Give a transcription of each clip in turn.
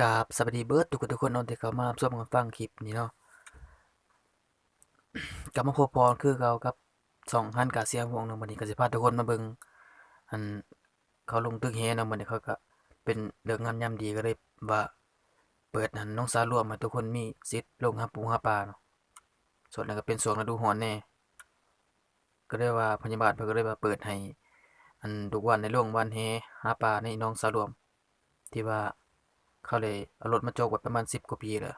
กราบสวัสดีเบิร์ดทุกคนทุกคนเนที่เขามารับชมกับฟังคลิปนี้เนาะกลับมาพบพรคือเขากับสองท่านกาเซียวงเนาะวันนี้ก็สิพาทุกคนมาเบิงอันเขาลงตึกเฮเนาะวันนี้เขาก็เป็นเรื่องงามยามดีก็เลยว่าเปิดหันน้องสาวรวมให้ทุกคนมีสิทธิ์ลงหาปูหาปลาเนาะส่วนนั้นก็เป็นช่วงฤดูร้อนแน่ก็เลยว่าพยาบาลเพิ่นก็เลยว่าเปิดให้อันทุกวันในโรงวันเฮหาปลาในน้องสาวรวมที่ว่า เขาเลยเอารถมาโจกไว้ประมาณ10กว่าปีแล้ว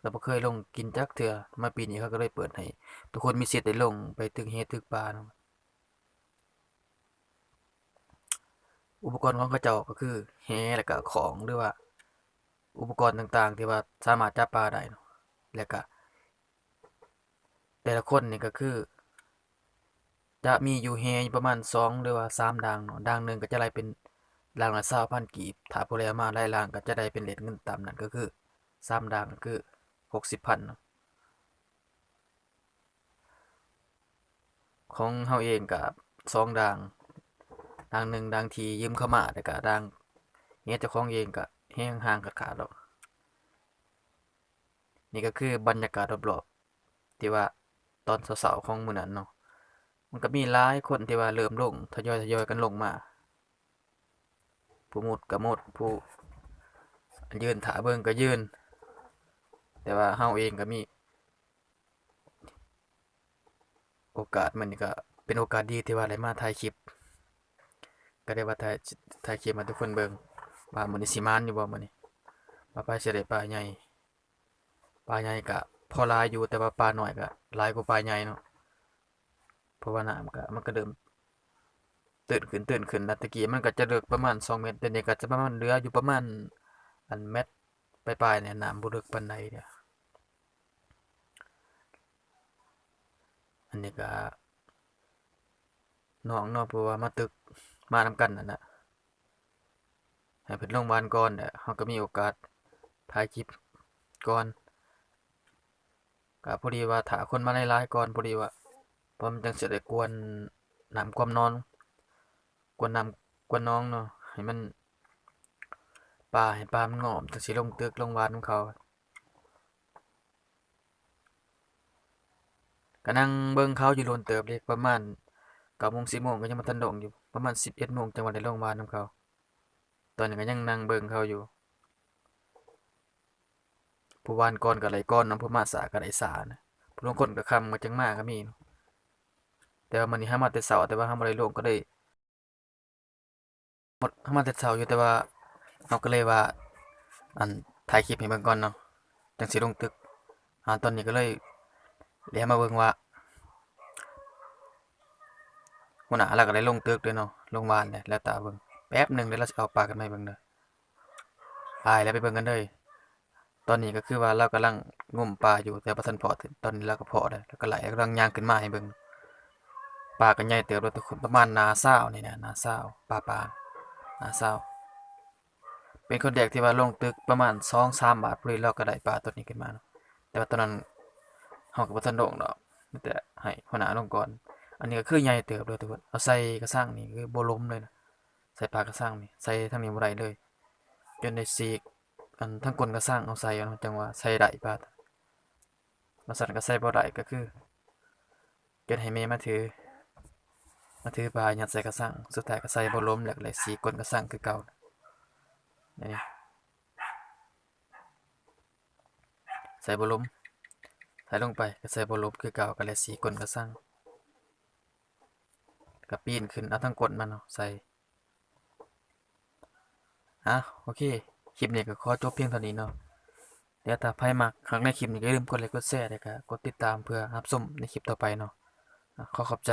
แต่บ่เคยลงกินจักเทื่อมาปีนี้เขาก็เลยเปิดให้ ทุกคนมีสิทธิ์ได้ลงไปตึกเฮตึกปลาอุปกรณ์ของเขาเจ้าก็คือแฮแล้วก็ของหรือว่า อุปกรณ์ต่างๆ ที่ว่าสามารถจับปลาได้เนาะแล้วก็แต่ละคนนี่ก็คือ จะมีอยู่แฮประมาณ2หรือว่า3ดังเนาะดังหนึ่งก็จะได้เป็น รางละ20,000กีบ ถ้าผู้ใดเอามาหลายรางก็จะได้เป็นเรทเงินตามนั้นก็คือ3ดังก็คือ60,000เนของเฮาเองกับสองด่างด่างหนึ่งด่างทียืมเข้ามาแต่ก็ด่างเงี้ยเจ้าของเองก็แห้งห่างขาดขาดแล้วนี่ก็คือบรรยากาศรอบๆที่ว่าตอนสาร์ๆของมือนั้นเนาะมันก็มีหลายคนที่ว่าเริ่มลงทยอยทยอยกันลงมา ผู้มุดก็มุดผู้ยืนถาเบิ่งก็ยืน แต่ว่าเฮาเองก็มี โอกาสมันก็เป็นโอกาสดีที่ว่าได้มาถ่ายคลิป ก็ได้ว่าถ่ายถ่ายคลิปมาทุกคนเบิ่งว่ามื้อนี้สิมานอยู่บ่มื้อนี้ว่าปลาสิได้ปลาใหญ่ปลาใหญ่ก็พอลายอยู่แต่ว่าปลาหน้อยก็ลายกว่าปลาใหญ่เนาะเพราะว่าน้ำก็มันก็เริ่ม ตื้นขึ้นตื้นขึ้นแล้วตะกี้มันก็จะเลึกประมาณ2เมตรแต่นี่ก็จะประมาณเหลืออยู่ประมาณอันเมตรปลายๆเนี่ยน้ำบ่ลึกปานใดเด้ออันนี้ก็น้องนาะเพราะว่ามาตึกมานำกันนั่นน่ะให้เพิ่นลงบ้านก่อนแหละเฮาก็มีโอกาสถ่ายคลิปก่อนก็พอดีว่าถ้าคนมาหลายๆก่อนพอดีว่าเพราะมันจังเสิได้กวนน้ำความนอน กวนน้ำกวนน้องเนาะให้มันปลาให้ปลามันงอมจังสิลงเตึกลงบ้านของเขาก็นั่งเบิ่งเขาอยู่โนเติบเด็กประมาณ9โมง10โมงก็ยังบ่ทันลงอยู่ประมาณ11โมงจังหวะได้ลงบ้านนำเขา ตอนนี้ก็ยังนั่งเบิ่งเขาอยู่ผู้วานก่อนก็ไหลก่อนนํผู้มาสาก็ไหลสานะผู้ลงคนก็ค่ำก็จังมาก็มีเนาะแต่ว่ามื้อนี้เฮามาแต่เช้าแต่ว่าเฮาบ่ได้ลงก็เลย หมดเฮามาแต่เช้าอยู่แต่ว่าเฮาก็เลยว่า อันถ่ายคลิปให้เบิ่งก่อนเนาะจังสิลงตึกอ่าตอนนี้ก็เลยเดี๋ยมาเบิ่งว่าหัวหน้าเราก็ได้ลงตึกด้วยเนาะลงวานเลยแล้วตาเบิ่งแป๊บหนึ่งเดี๋ยวเราสิเอาปลากันมาให้เบิ่งเด้อไปแล้วไปเบิ่งกันเลยตอนนี้ก็คือว่าเรากำลังงมปลาอยู่แต่บ่ทันพอถึงตอนนี้เราก็พอแล้แล้วก็ไหลกำลังย่างขึ้นมาให้เบิ่งปลาก็ใหญ่เติบแล้วทุกคนประมาณนาซานี่นะนาซาปลาปา นนาซาวเป็นคนแรกที่ว่าลงตึกประมาณ2-3บาทพอดีเราก็ได้ปลาตัวนี้ขึ้นมาแต่ว่าตอนนั้นเฮาก็บ่ทันลงดอกมีแต่ให้หัวหน้าลงก่อน อันนี้ก็คือใหญ่เติบเลยทุกคนเอาใส่กระสังนี่คือโบล้มเลยนะใส่ปลากระสังนี่ใส่ทางนี้บ่ได้เลยจนได้สีกอันทั้งก้นกระสังเอาใส่เอาจังว่าใส่ได้ปลาบ่ซั่นก็ใส่บ่ได้ก็คือจนให้แม่มาถือ มาถือปลายัดใส่กระสังสุดท้ายก็ใส่บ่ล้มแล้วก็เลยสีกก้นกระสังคือเก่านี่ใส่บ่ล้มใส่ลงไปก็ใส่บ่ลบคือเก่าก็แล้วสีก้นก็สั่งก็ปีนขึ้นเอาทั้งก้นมันเนาะใส่อะโอเคคลิปนี้ก็ขอจบเพียงเท่านี้เนาะเดี๋ยวถ้าใครมักครั้งในคลิปนี้ก็อย่าลืมกดไลค์กดแชร์แล้วก็กดติดตามเพื่อรับชมในคลิปต่อไปเนาะขอขอบใจ